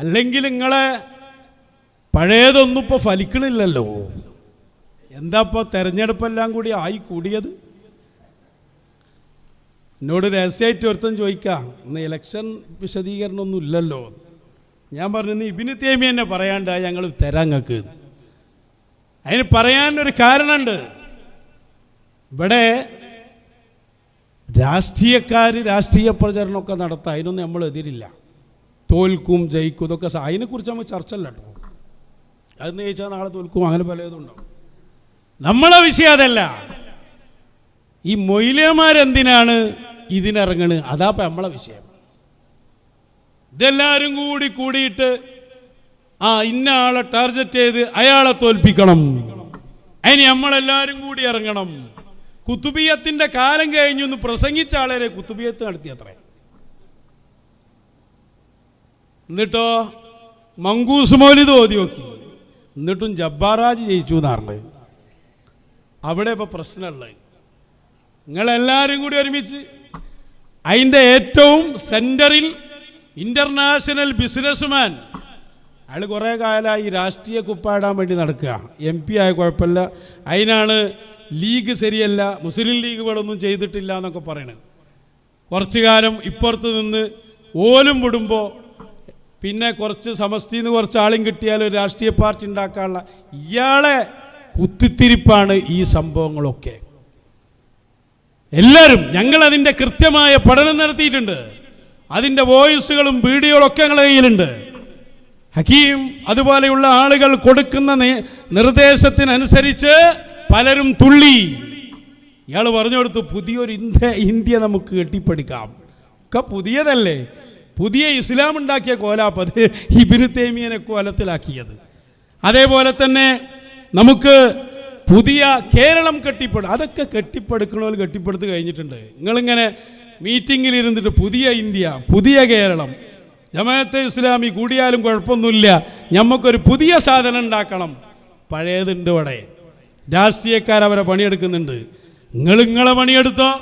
അല്ലെങ്കിൽ നിങ്ങളെ പഴയതൊന്നും ഇപ്പോൾ ഫലിക്കണില്ലല്ലോ. എന്താ ഇപ്പോൾ തെരഞ്ഞെടുപ്പെല്ലാം കൂടി ആയി കൂടിയത്? എന്നോട് രഹസ്യമായിട്ട് ഒരുത്തം ചോദിക്കാം ഇന്ന് ഇലക്ഷൻ വിശദീകരണമൊന്നും ഇല്ലല്ലോ. ഞാൻ പറഞ്ഞു ഇബിന് തേമി തന്നെ പറയാണ്ടാ ഞങ്ങൾ തരാൻ ഞങ്ങൾക്ക് അതിന് പറയാനൊരു കാരണമുണ്ട്. ഇവിടെ രാഷ്ട്രീയക്കാർ രാഷ്ട്രീയ പ്രചരണമൊക്കെ നടത്താം അതിനൊന്നും നമ്മൾ എതിരില്ല തോൽക്കും ജയിക്കും ഇതൊക്കെ അതിനെക്കുറിച്ച് നമ്മൾ ചർച്ച അല്ല കേട്ടോ. അതെന്ന് ചോദിച്ചാൽ നാളെ തോൽക്കും അങ്ങനെ പലതും ഉണ്ടാവും. നമ്മളെ വിഷയം അതല്ല. ഈ മൊയിലേമാരെന്തിനാണ് ഇതിനിറങ്ങണ്? അതാ നമ്മളെ വിഷയം. ഇതെല്ലാവരും കൂടി കൂടിയിട്ട് ആ ഇന്ന ആളെ ടാർഗറ്റ് ചെയ്ത് അയാളെ തോൽപ്പിക്കണം. അതിന് നമ്മളെല്ലാവരും കൂടി ഇറങ്ങണം. കുത്തുബിയത്തിന്റെ കാലം കഴിഞ്ഞു പ്രസംഗിച്ച ആളെ കുത്തുബിയത്ത് നടത്തിയത്രേ. എന്നിട്ടോ? മങ്കൂസ് മൗലിദ് ഓതി നോക്കി. എന്നിട്ടും ജബ്ബാറാജ് ജയിച്ചു എന്നാറുണ്ട് അവിടെ ഇപ്പൊ പ്രശ്നമുള്ളത്. നിങ്ങളെല്ലാവരും കൂടി ഒരുമിച്ച് അതിന്റെ ഏറ്റവും സെന്ററിൽ ഇന്റർനാഷണൽ ബിസിനസ്മാൻ അയാൾ കുറേ കാലമായി രാഷ്ട്രീയ കുപ്പാടാൻ വേണ്ടി നടക്കുക. എം പി ആയ കുഴപ്പമില്ല. അതിനാണ് ലീഗ് ശരിയല്ല മുസ്ലിം ലീഗുകളൊന്നും ചെയ്തിട്ടില്ല എന്നൊക്കെ പറയണത്. കുറച്ചു കാലം ഇപ്പുറത്ത് നിന്ന് ഓലും വിടുമ്പോൾ പിന്നെ കുറച്ച് സമസ്തിന്ന് കുറച്ച് ആളും കിട്ടിയാൽ ഒരു രാഷ്ട്രീയ പാർട്ടി ഉണ്ടാക്കാനുള്ള ഇയാളെ കുത്തിത്തിരിപ്പാണ് ഈ സംഭവങ്ങളൊക്കെ. എല്ലാവരും ഞങ്ങൾ അതിന്റെ കൃത്യമായ പഠനം നടത്തിയിട്ടുണ്ട്. അതിന്റെ വോയിസുകളും വീഡിയോകളൊക്കെ ഞങ്ങളുടെ കയ്യിലുണ്ട്. ഹക്കീം അതുപോലെയുള്ള ആളുകൾ കൊടുക്കുന്ന നിർദ്ദേശത്തിനനുസരിച്ച് പലരും തുള്ളി. ഇയാൾ പറഞ്ഞു കൊടുത്തു പുതിയൊരു ഇന്ത്യ ഇന്ത്യ നമുക്ക് കെട്ടിപ്പടുക്കാം. ഒക്കെ പുതിയതല്ലേ? പുതിയ ഇസ്ലാം ഉണ്ടാക്കിയ കോലാപ്പത് ഇബിന് തേമിയനെ കോലത്തിലാക്കിയത്. അതേപോലെ തന്നെ നമുക്ക് പുതിയ കേരളം കെട്ടിപ്പടു അതൊക്കെ കെട്ടിപ്പടുക്കണോ കെട്ടിപ്പടുത്ത് കഴിഞ്ഞിട്ടുണ്ട്. നിങ്ങളിങ്ങനെ മീറ്റിങ്ങിൽ ഇരുന്നിട്ട് പുതിയ ഇന്ത്യ പുതിയ കേരളം ജമാഅത്തെ ഇസ്ലാമി കൂടിയാലും കുഴപ്പമൊന്നുമില്ല. നമുക്കൊരു പുതിയ സാധനം ഉണ്ടാക്കണം. പഴയതുണ്ട് ഇവിടെ. രാഷ്ട്രീയക്കാരവരെ പണിയെടുക്കുന്നുണ്ട്. നിങ്ങൾ നിങ്ങളെ പണിയെടുത്തോ?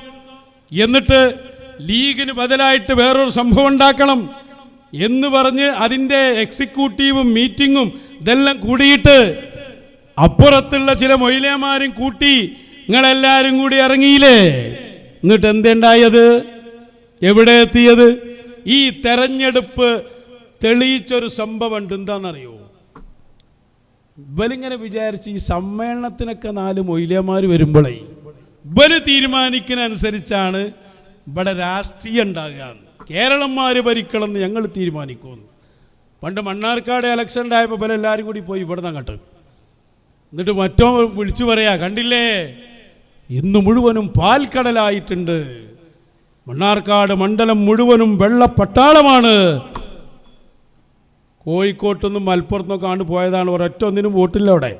എന്നിട്ട് ലീഗിന് ബദലായിട്ട് വേറൊരു സംഭവം ഉണ്ടാക്കണം എന്ന് പറഞ്ഞ് അതിന്റെ എക്സിക്യൂട്ടീവും മീറ്റിങ്ങും ഇതെല്ലാം കൂടിയിട്ട് അപ്പുറത്തുള്ള ചില മൊയിലേമാരും കൂട്ടി നിങ്ങളെല്ലാവരും കൂടി ഇറങ്ങിയില്ലേ? എന്നിട്ട് എന്തുണ്ടായത് എവിടെ എത്തിയത്? ഈ തെരഞ്ഞെടുപ്പ് തെളിയിച്ചൊരു സംഭവം ഉണ്ട്. എന്താണെന്നറിയോ? ഇവലിങ്ങനെ വിചാരിച്ച് ഈ സമ്മേളനത്തിനൊക്കെ നാല് മൊയിലേമാർ വരുമ്പോഴേ ഇവൽ തീരുമാനിക്കുന്നതനുസരിച്ചാണ് ഇവിടെ രാഷ്ട്രീയം ഉണ്ടാകുകയാണ്. കേരളന്മാർ ഭരിക്കണം എന്ന് ഞങ്ങൾ തീരുമാനിക്കുമെന്ന് പണ്ട് മണ്ണാർക്കാട് ഇലക്ഷൻ ഉണ്ടായപ്പോൾ പല എല്ലാവരും കൂടി പോയി ഇവിടെ നിന്ന് അങ്ങോട്ട്. എന്നിട്ട് മറ്റോ വിളിച്ചു പറയാ കണ്ടില്ലേ? ഇന്ന് മുഴുവനും പാൽക്കടലായിട്ടുണ്ട്. മണ്ണാർക്കാട് മണ്ഡലം മുഴുവനും വെള്ളപ്പട്ടാളമാണ്. കോഴിക്കോട്ടൊന്നും മലപ്പുറത്തുനിന്നൊക്കെ ആണ് പോയതാണ് ഒരൊറ്റ ഒന്നിനും വോട്ടില്ല അവിടെ.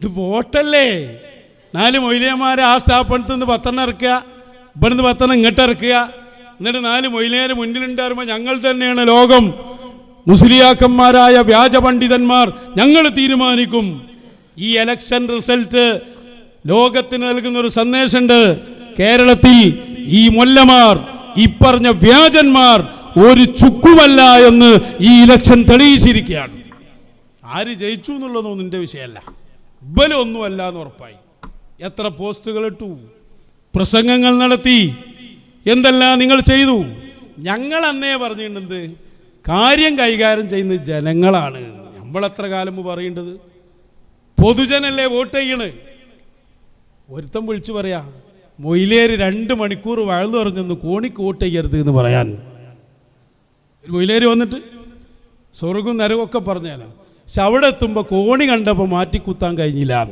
ഇത് വോട്ടല്ലേ? നാല് മൊയിലിയന്മാരെ ആ സ്ഥാപനത്തിൽ നിന്ന് പത്തെണ്ണം ഇറക്കുക. ഇവിടുന്ന് പത്തെണ്ണം ഇങ്ങോട്ട് ഇറക്കുക. എന്നിട്ട് നാല് മൊയിലിയർ മുന്നിലുണ്ടാകുമ്പോൾ ഞങ്ങൾ തന്നെയാണ് ലോകം. മുസ്ലിയാക്കന്മാരായ വ്യാജ പണ്ഡിതന്മാർ ഞങ്ങൾ തീരുമാനിക്കും. ഈ എലക്ഷൻ റിസൾട്ട് ലോകത്തിന് നൽകുന്ന ഒരു സന്ദേശമുണ്ട്. കേരളത്തിൽ ഈ മൊല്ലമാർ ഈ പറഞ്ഞ വ്യാജന്മാർ ഒരു ചുക്കുമല്ല എന്ന് ഈ ഇലക്ഷൻ തെളിയിച്ചിരിക്കുകയാണ്. ആര് ജയിച്ചു എന്നുള്ളതൊന്നും നിന്റെ വിഷയമല്ല. ഇബലൊന്നുമല്ല എന്ന് ഉറപ്പായി. എത്ര പോസ്റ്റുകൾ ഇട്ടു? പ്രസംഗങ്ങൾ നടത്തി. എന്തെല്ലാം നിങ്ങൾ ചെയ്തു? ഞങ്ങൾ അന്നേ പറഞ്ഞിട്ടുണ്ട് കാര്യം കൈകാര്യം ചെയ്യുന്ന ജനങ്ങളാണ്. നമ്മൾ എത്ര കാലം പറയേണ്ടത്? പൊതുജനല്ലേ വോട്ട് ചെയ്യണ്? ഒരുത്തം വിളിച്ചു പറയാ മൊയിലേര് രണ്ട് മണിക്കൂർ വഴന്നു പറഞ്ഞെന്ന് കോണിക്ക് വോട്ട് ചെയ്യരുത് എന്ന് പറയാൻ. മൊയിലേര് വന്നിട്ട് സ്വർഗവും നരകമൊക്കെ പറഞ്ഞാലോ പക്ഷെ അവിടെ എത്തുമ്പോൾ കോണി കണ്ടപ്പോൾ മാറ്റിക്കുത്താൻ കഴിഞ്ഞില്ല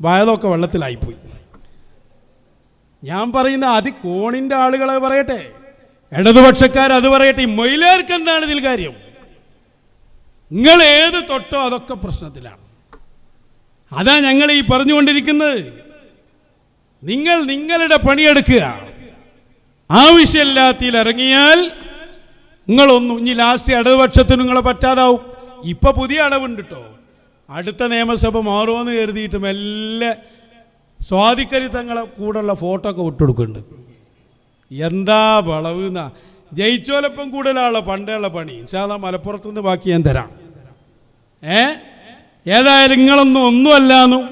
എന്ന് വയതൊക്കെ വെള്ളത്തിലായിപ്പോയി. ഞാൻ പറയുന്ന അത് കോണിന്റെ ആളുകളെ പറയട്ടെ. ഇടതുപക്ഷക്കാർ അത് പറയട്ടെ. ഈ മൊയിലേർക്ക് എന്താണ് ഇതിൽ കാര്യം? നിങ്ങൾ ഏത് തൊട്ടോ അതൊക്കെ പ്രശ്നത്തിലാണ്. അതാ ഞങ്ങൾ ഈ പറഞ്ഞുകൊണ്ടിരിക്കുന്നത്. നിങ്ങൾ നിങ്ങളുടെ പണിയെടുക്കുക. ആവശ്യമില്ലാത്തതിൽ ഇറങ്ങിയാൽ നിങ്ങളൊന്നും ഇനി ലാസ്റ്റ് ഇടതുപക്ഷത്തിന് നിങ്ങളെ പറ്റാതാവും. ഇപ്പൊ പുതിയ അടവുണ്ട് കേട്ടോ അടുത്ത നിയമസഭ മാറുമെന്ന് കരുതിയിട്ട് മെല്ലെ സ്വാധിക്കരി തങ്ങളെ കൂടെയുള്ള ഫോട്ടോ ഒക്കെ വിട്ടുകൊടുക്കുന്നുണ്ട്. എന്താ വളവ് എന്നാ? ജയിച്ചോലപ്പം കൂടുതലുള്ള പണ്ടുള്ള പണി. ഇൻഷാല്ല മലപ്പുറത്ത് നിന്ന് ബാക്കി ഞാൻ തരാം. ഏ? ഏതായാലും നിങ്ങളൊന്നും ഒന്നുമല്ലാന്നും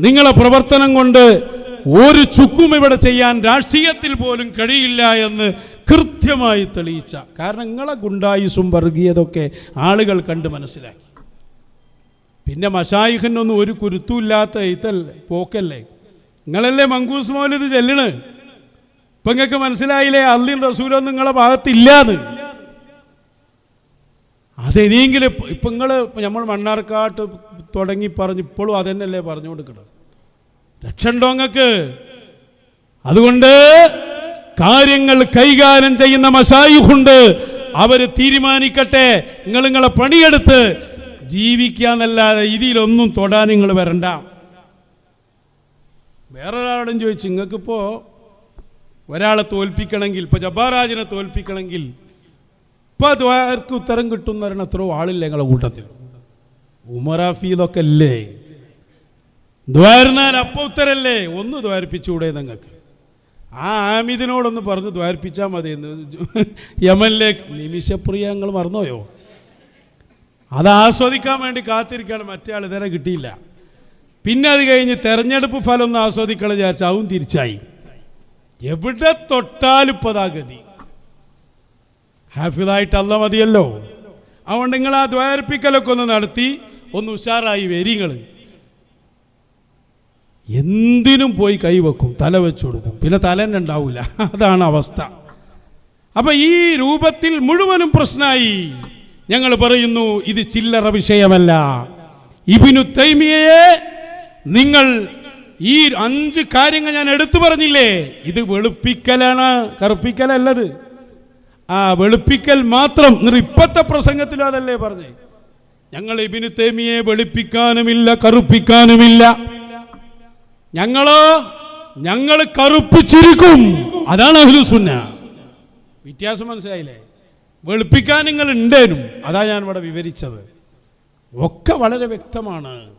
നിങ്ങളെ പ്രവർത്തനം കൊണ്ട് ഒരു ചുക്കും ഇവിടെ ചെയ്യാൻ രാഷ്ട്രീയത്തിൽ പോലും കഴിയില്ല എന്ന് കൃത്യമായി തെളിയിച്ച കാരണം നിങ്ങളെ ഗുണ്ടായുസും വർഗീയതൊക്കെ ആളുകൾ കണ്ട് മനസ്സിലാക്കി. പിന്നെ മഷായിഖിനൊന്നും ഒരു കുരുത്തുമില്ലാത്ത ഇതല്ലേ പോക്കല്ലേ? നിങ്ങളല്ലേ മങ്കൂസ് മൗലിത് ചെല്ലണ്? ഇപ്പൊ നിങ്ങൾക്ക് മനസ്സിലായില്ലേ അള്ളിൻ റസൂലൊന്നും നിങ്ങളെ ഭാഗത്തില്ലാന്ന്? അതെനിയെങ്കിലും ഇപ്പം നിങ്ങൾ നമ്മൾ മണ്ണാർക്കാട്ട് തുടങ്ങി പറഞ്ഞ് ഇപ്പോഴും അതന്നെയല്ലേ പറഞ്ഞു കൊടുക്കണം രക്ഷ ഉണ്ടോ നിങ്ങൾക്ക് അതുകൊണ്ട് കാര്യങ്ങൾ കൈകാര്യം ചെയ്യുന്ന മസായുഹുണ്ട് അവർ തീരുമാനിക്കട്ടെ. നിങ്ങൾ നിങ്ങളെ പണിയെടുത്ത് ജീവിക്കാന്നല്ലാതെ ഇതിലൊന്നും തൊടാൻ നിങ്ങൾ വരണ്ട. വേറൊരാളോടും ചോദിച്ചു നിങ്ങൾക്കിപ്പോ ഒരാളെ തോൽപ്പിക്കണമെങ്കിൽ ഇപ്പൊ ജബ്ബാറാജിനെ തോൽപ്പിക്കണമെങ്കിൽ ഇപ്പൊ ദ്വാർക്ക് ഉത്തരം കിട്ടും എന്ന് പറയുന്ന അത്രയോ ആളില്ല ഞങ്ങളുടെ കൂട്ടത്തിൽ. ഉമറാഫീദൊക്കെ അല്ലേ? ദ്വാരുന്നാൽ അപ്പൊ ഉത്തരല്ലേ? ഒന്ന് ദ്വാരിപ്പിച്ചുകൂടെ നിങ്ങൾക്ക് ആ ആമിദിനോടൊന്ന് പറഞ്ഞ് ദ്വാരിപ്പിച്ചാൽ മതി. എന്ന് യമനിലേക്ക് നിമിഷപ്രിയ ഞങ്ങൾ മറന്നുപോയോ അത് ആസ്വദിക്കാൻ വേണ്ടി കാത്തിരിക്കുകയാണ്. മറ്റേ ആൾ ഇതുവരെ കിട്ടിയില്ല. പിന്നെ അത് കഴിഞ്ഞ് തെരഞ്ഞെടുപ്പ് ഫലം ഒന്ന് ആസ്വദിക്കണം വിചാരിച്ചു അതും തിരിച്ചായി. എവിടെ തൊട്ടാലും ഇപ്പൊ അതാ ഗതി. ഹാഫിദായിട്ട് അല്ല മതിയല്ലോ. അതുകൊണ്ട് നിങ്ങൾ ആ ദ്വാരപ്പിക്കലൊക്കെ ഒന്ന് നടത്തി ഒന്ന് ഉഷാറായി വരിങ്ങൾ എന്തിനും പോയി കൈവെക്കും തല വെച്ചു കൊടുക്കും. പിന്നെ തല തന്നെ ഉണ്ടാവില്ല അതാണ് അവസ്ഥ. അപ്പൊ ഈ രൂപത്തിൽ മുഴുവനും പ്രശ്നമായി. ഞങ്ങൾ പറയുന്നു ഇത് ചില്ലറ വിഷയമല്ല. ഇബിനു തൈമിയയെ നിങ്ങൾ ഈ അഞ്ച് കാര്യങ്ങൾ ഞാൻ എടുത്തു പറഞ്ഞില്ലേ? ഇത് വെളുപ്പിക്കലാണ് കറുപ്പിക്കലല്ലത്. ആ വെളുപ്പിക്കൽ മാത്രം ഇപ്പത്തെ പ്രസംഗത്തിലും അതല്ലേ പറഞ്ഞേ. ഞങ്ങൾ ഇബിനു തേമിയെ വെളുപ്പിക്കാനുമില്ല കറുപ്പിക്കാനുമില്ല. ഞങ്ങളോ ഞങ്ങൾ കറുപ്പിച്ചിരിക്കും. അതാണ് അഹ്ലുസുന്ന വ്യത്യാസം മനസ്സിലായില്ലേ? വെളുപ്പിക്കാൻ നിങ്ങൾ ഉണ്ടേനും അതാ ഞാൻ ഇവിടെ വിവരിച്ചത്. ഒക്കെ വളരെ വ്യക്തമാണ്.